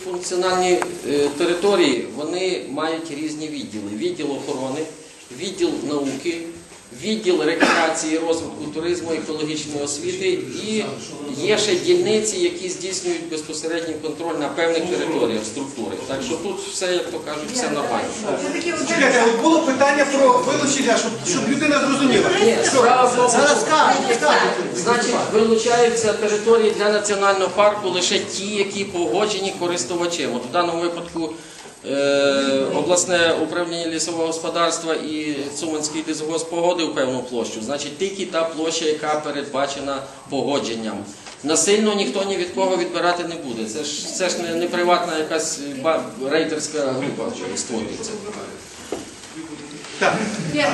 Функціональні е, території вони мають різні відділи: відділ охорони, відділ науки, відділ рекреації, розвитку туризму, екологічної освіти і є ще дільниці, які здійснюють безпосередній контроль на певних територіях структури. Так що тут все, як то кажуть, все нормально. Чекайте, от було питання про вилучення, щоб, щоб людина зрозуміла. Ні, справа в тому, Зараз скажуть. Значить, вилучаються території для національного парку лише ті, які погоджені користувачем. От в даному випадку обласне управління лісового господарства і Цуманський лісгосп погодив певну площу. Значить, тільки та площа, яка передбачена погодженням. Насильно ніхто ні від кого відбирати не буде. Це ж це ж не, не приватна якась рейдерська група створюється. Так.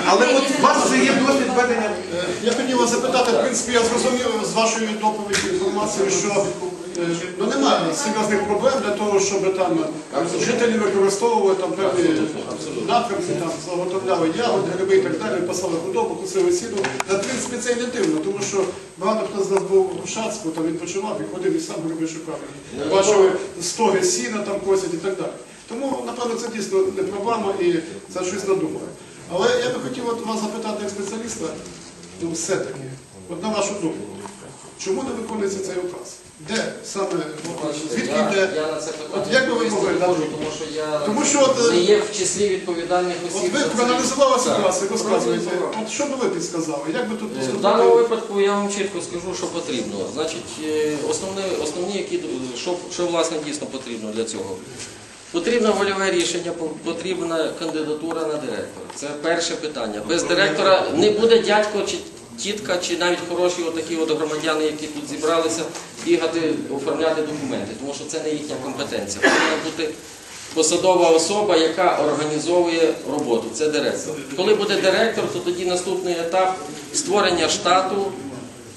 Але от у вас вже є досвід ведення. Е, Я хотів вас запитати, в принципі, я зрозумів з вашої доповіді інформації, що е, ну, немає серйозних проблем для того, щоб там жителі використовували там певні напрямки, там заготовляли ягоди, гриби і так далі, пасали худобу, кусили сіну. Та, в принципі, це і не дивно, тому що багато хто з нас був у Шацьку, там відпочивав і ходив і сам гриби шукав. Бачили стоги сіна там косять і так далі. Тому, напевно, це дійсно не проблема і це щось надумає. Але я би хотів от вас запитати як спеціаліста, ну все-таки, от на вашу думку, чому не виконується цей указ? Де саме, от, звідки Я, йде? я на це питання От як би ви відповісти могли не дати? можу, тому що я Тому що от, не е, є в числі відповідальних осіб. От ви за це. проаналізували ситуацію, розказуєте. проаналізував. От що би ви підсказали? Як би тут Е, В даному випадку я вам чітко скажу, що потрібно. Значить, е, основні, основні які, що, що власне дійсно потрібно для цього. Потрібно вольове рішення, по- потрібна кандидатура на директора. Це перше питання. Без директора не буде дядько чи тітка, чи навіть хороші отакі от громадяни, які тут зібралися, бігати, оформляти документи, тому що це не їхня компетенція. Повинна бути посадова особа, яка організовує роботу. Це директор. Коли буде директор, то тоді наступний етап створення штату.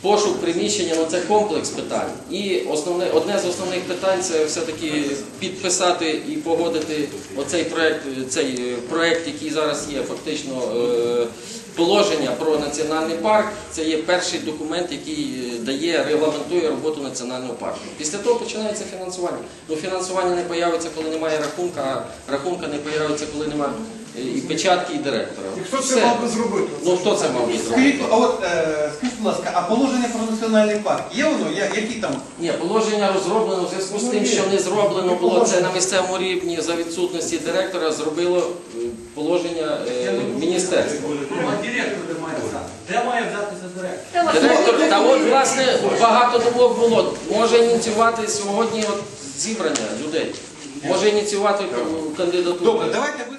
Пошук приміщення ну це комплекс питань. І основне, одне з основних питань це все-таки підписати і погодити оцей проект, цей е, проект, який зараз є, фактично е, положення про національний парк. Це є перший документ, який е, дає, регламентує роботу національного парку. Після того починається фінансування. Ну фінансування не появиться, коли немає рахунка, а рахунка не появиться, коли немає і печатки, і директора. І хто це Все. мав би зробити? Ну хто це мав би Скажіть, зробити? а от е, скажіть, будь ласка, а положення про національний парк є воно? Я- Які там? Ні, положення розроблено в зв'язку з тим, що не зроблено було це на місцевому рівні за відсутності директора, зробило е, положення е, міністерства. Директор де має взяти? Де має взятися директор? Директор, та от власне багато думок було. Може ініціювати сьогодні от зібрання людей, може ініціювати е, кандидатуру. Добре, давайте ви.